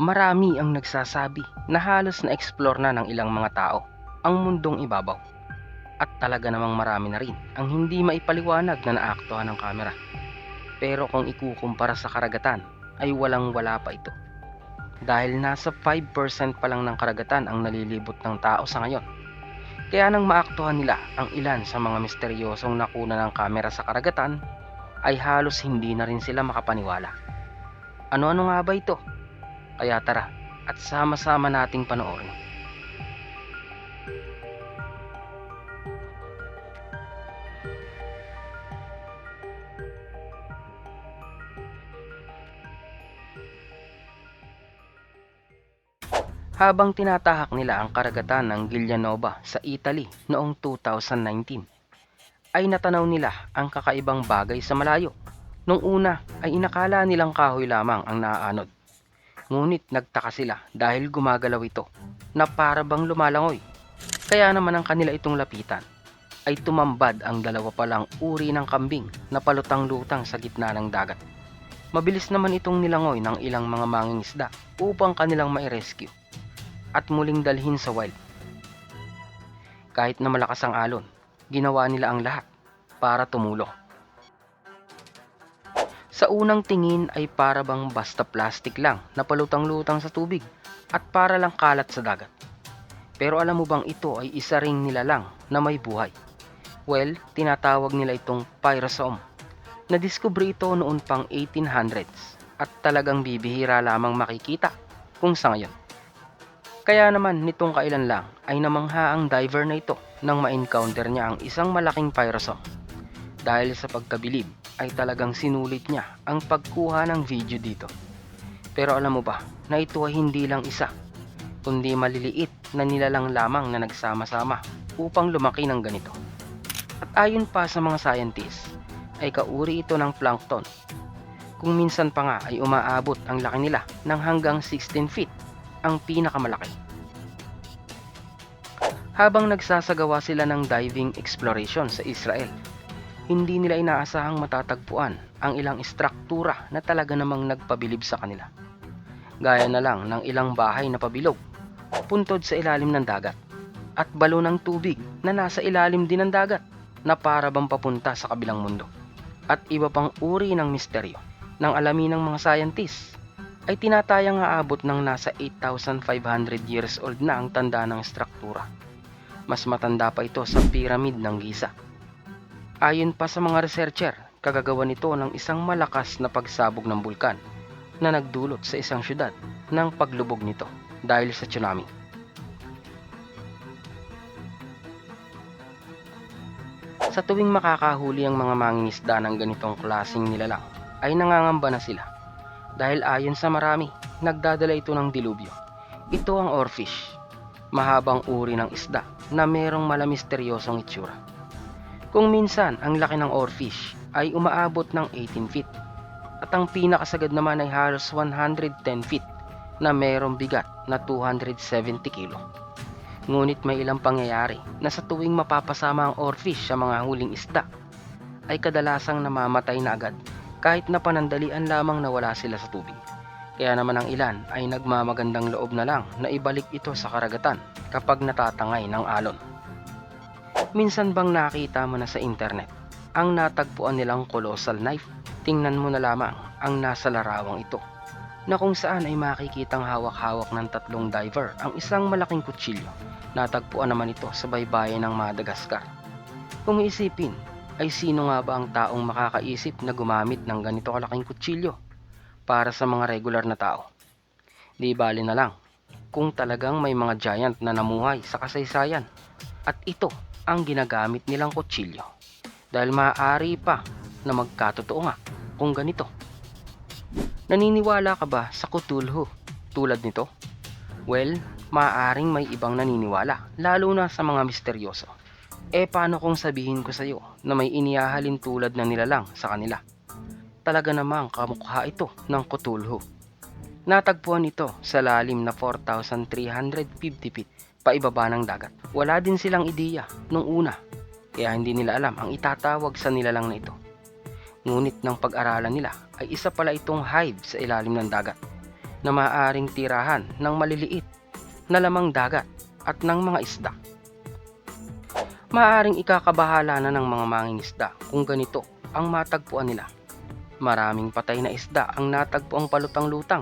Marami ang nagsasabi na halos na-explore na ng ilang mga tao ang mundong ibabaw. At talaga namang marami na rin ang hindi maipaliwanag na naaktuhan ng kamera. Pero kung ikukumpara sa karagatan ay walang wala pa ito. Dahil nasa 5% pa lang ng karagatan ang nalilibot ng tao sa ngayon. Kaya nang maaktuhan nila ang ilan sa mga misteryosong nakuna ng kamera sa karagatan ay halos hindi na rin sila makapaniwala. Ano-ano nga ba ito? Kaya tara at sama-sama nating panoorin. Habang tinatahak nila ang karagatan ng Gilianova sa Italy noong 2019, ay natanaw nila ang kakaibang bagay sa malayo. Nung una ay inakala nilang kahoy lamang ang naaanod. Ngunit nagtaka sila dahil gumagalaw ito na para bang lumalangoy. Kaya naman ang kanila itong lapitan ay tumambad ang dalawa palang uri ng kambing na palutang-lutang sa gitna ng dagat. Mabilis naman itong nilangoy ng ilang mga mangingisda upang kanilang mai-rescue at muling dalhin sa wild. Kahit na malakas ang alon, ginawa nila ang lahat para tumulong. Sa unang tingin ay para bang basta plastic lang na palutang-lutang sa tubig at para lang kalat sa dagat. Pero alam mo bang ito ay isa ring nilalang na may buhay? Well, tinatawag nila itong pyrosome. Nadiskubre ito noon pang 1800s at talagang bibihira lamang makikita kung sa ngayon. Kaya naman nitong kailan lang ay namangha ang diver na ito nang ma-encounter niya ang isang malaking pyrosome. Dahil sa pagkabilib ay talagang sinulit niya ang pagkuha ng video dito. Pero alam mo ba na ito ay hindi lang isa, kundi maliliit na nilalang lamang na nagsama-sama upang lumaki ng ganito. At ayon pa sa mga scientists, ay kauri ito ng plankton. Kung minsan pa nga ay umaabot ang laki nila ng hanggang 16 feet ang pinakamalaki. Habang nagsasagawa sila ng diving exploration sa Israel, hindi nila inaasahang matatagpuan ang ilang istruktura na talaga namang nagpabilib sa kanila. Gaya na lang ng ilang bahay na pabilog, puntod sa ilalim ng dagat, at balo ng tubig na nasa ilalim din ng dagat na para bang papunta sa kabilang mundo. At iba pang uri ng misteryo ng alamin ng mga scientists ay tinatayang aabot ng nasa 8,500 years old na ang tanda ng struktura. Mas matanda pa ito sa pyramid ng Giza. Ayon pa sa mga researcher, kagagawa nito ng isang malakas na pagsabog ng bulkan na nagdulot sa isang syudad ng paglubog nito dahil sa tsunami. Sa tuwing makakahuli ang mga mangingisda ng ganitong klasing nilalang, ay nangangamba na sila dahil ayon sa marami, nagdadala ito ng dilubyo. Ito ang oarfish, mahabang uri ng isda na merong malamisteryosong itsura. Kung minsan ang laki ng oarfish ay umaabot ng 18 feet at ang pinakasagad naman ay halos 110 feet na merong bigat na 270 kilo. Ngunit may ilang pangyayari na sa tuwing mapapasama ang oarfish sa mga huling isda ay kadalasang namamatay na agad kahit na panandalian lamang na wala sila sa tubig. Kaya naman ang ilan ay nagmamagandang loob na lang na ibalik ito sa karagatan kapag natatangay ng alon. Minsan bang nakita mo na sa internet ang natagpuan nilang colossal knife? Tingnan mo na lamang ang nasa larawang ito na kung saan ay makikitang hawak-hawak ng tatlong diver ang isang malaking kutsilyo. Natagpuan naman ito sa baybayin ng Madagascar. Kung isipin, ay sino nga ba ang taong makakaisip na gumamit ng ganito kalaking kutsilyo para sa mga regular na tao? Di bali na lang kung talagang may mga giant na namuhay sa kasaysayan at ito ang ginagamit nilang kutsilyo dahil maaari pa na magkatotoo nga kung ganito. Naniniwala ka ba sa Cthulhu tulad nito? Well, maaaring may ibang naniniwala lalo na sa mga misteryoso. Eh paano kung sabihin ko sa iyo na may inihahalin tulad na nilalang sa kanila? Talaga namang kamukha ito ng Cthulhu. Natagpuan ito sa lalim na 4,350 feet paibaba ng dagat. Wala din silang ideya nung una kaya hindi nila alam ang itatawag sa nilalang na ito. Ngunit ng pag-aralan nila ay isa pala itong hive sa ilalim ng dagat. na maaaring tirahan ng maliliit na lamang dagat at ng mga isda. Maaaring ikakabahala na ng mga mangingisda kung ganito ang matagpuan nila. Maraming patay na isda ang natagpo ang palutang-lutang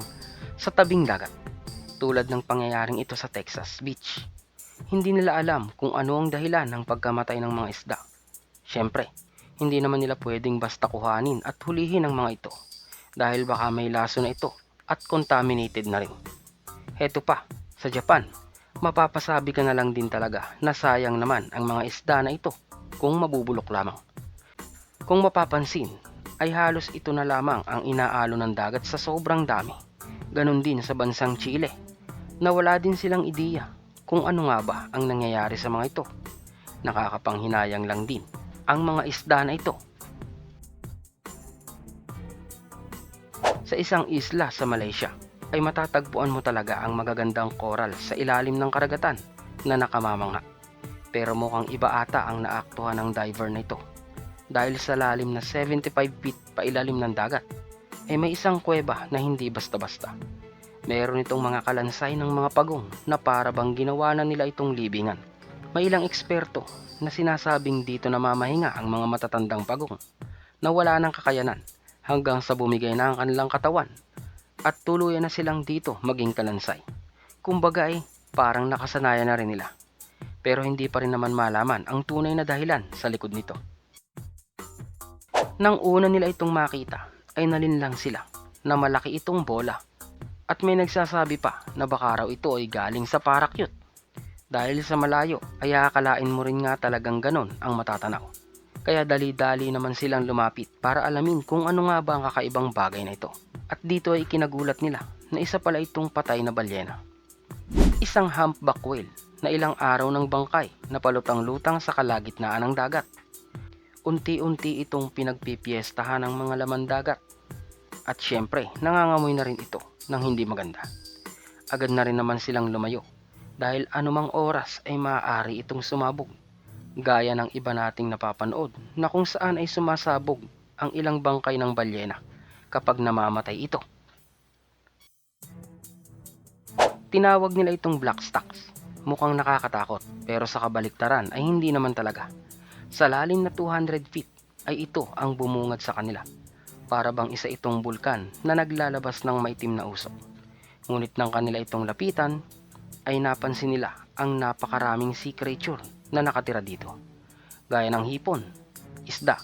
sa tabing dagat, tulad ng pangyayaring ito sa Texas Beach. Hindi nila alam kung ano ang dahilan ng pagkamatay ng mga isda. Siyempre, hindi naman nila pwedeng basta kuhanin at hulihin ang mga ito dahil baka may laso na ito at contaminated na rin. Heto pa, sa Japan, mapapasabi ka na lang din talaga na sayang naman ang mga isda na ito kung mabubulok lamang. Kung mapapansin, ay halos ito na lamang ang inaalo ng dagat sa sobrang dami. Ganon din sa bansang Chile, na wala din silang ideya kung ano nga ba ang nangyayari sa mga ito. Nakakapanghinayang lang din ang mga isda na ito. Sa isang isla sa Malaysia, ay matatagpuan mo talaga ang magagandang coral sa ilalim ng karagatan na nakamamangha. Pero mukhang iba ata ang naaktuhan ng diver na ito. Dahil sa lalim na 75 feet pa ilalim ng dagat, ay may isang kuweba na hindi basta-basta. Meron itong mga kalansay ng mga pagong na para bang ginawa na nila itong libingan. May ilang eksperto na sinasabing dito namamahinga ang mga matatandang pagong na wala ng kakayanan hanggang sa bumigay na ang kanilang katawan at tuluyan na silang dito maging kalansay. Kumbaga ay parang nakasanayan na rin nila. Pero hindi pa rin naman malaman ang tunay na dahilan sa likod nito. Nang una nila itong makita ay nalinlang sila na malaki itong bola at may nagsasabi pa na baka raw ito ay galing sa parakyut. Dahil sa malayo ay akalain mo rin nga talagang ganon ang matatanaw. Kaya dali-dali naman silang lumapit para alamin kung ano nga ba ang kakaibang bagay na ito. At dito ay kinagulat nila na isa pala itong patay na balyena. Isang humpback whale na ilang araw ng bangkay na palutang-lutang sa kalagitnaan ng dagat. Unti-unti itong pinagpipiestahan ng mga laman dagat. At syempre, nangangamoy na rin ito ng hindi maganda. Agad na rin naman silang lumayo dahil anumang oras ay maaari itong sumabog. Gaya ng iba nating napapanood na kung saan ay sumasabog ang ilang bangkay ng balyena kapag namamatay ito. Tinawag nila itong black stocks. Mukhang nakakatakot pero sa kabaliktaran ay hindi naman talaga. Sa lalim na 200 feet ay ito ang bumungad sa kanila. Para bang isa itong bulkan na naglalabas ng maitim na usok. Ngunit nang kanila itong lapitan, ay napansin nila ang napakaraming sea creature na nakatira dito. Gaya ng hipon, isda,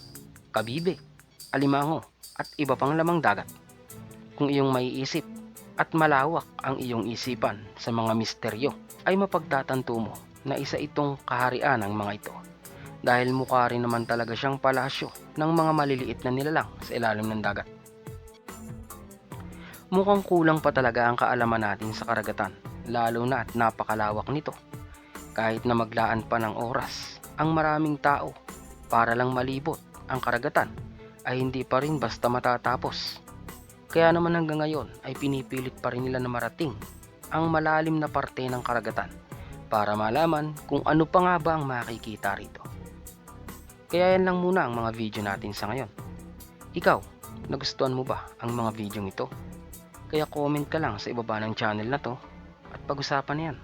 kabibe, alimango, at iba pang lamang dagat. Kung iyong maiisip at malawak ang iyong isipan sa mga misteryo, ay mapagtatanto mo na isa itong kaharian ng mga ito. Dahil mukha rin naman talaga siyang palasyo ng mga maliliit na nilalang sa ilalim ng dagat. Mukhang kulang pa talaga ang kaalaman natin sa karagatan, lalo na at napakalawak nito. Kahit na maglaan pa ng oras, ang maraming tao para lang malibot ang karagatan ay hindi pa rin basta matatapos. Kaya naman hanggang ngayon ay pinipilit pa rin nila na marating ang malalim na parte ng karagatan para malaman kung ano pa nga ba ang makikita rito. Kaya yan lang muna ang mga video natin sa ngayon. Ikaw, nagustuhan mo ba ang mga video ito? Kaya comment ka lang sa ibaba ng channel na to at pag-usapan yan.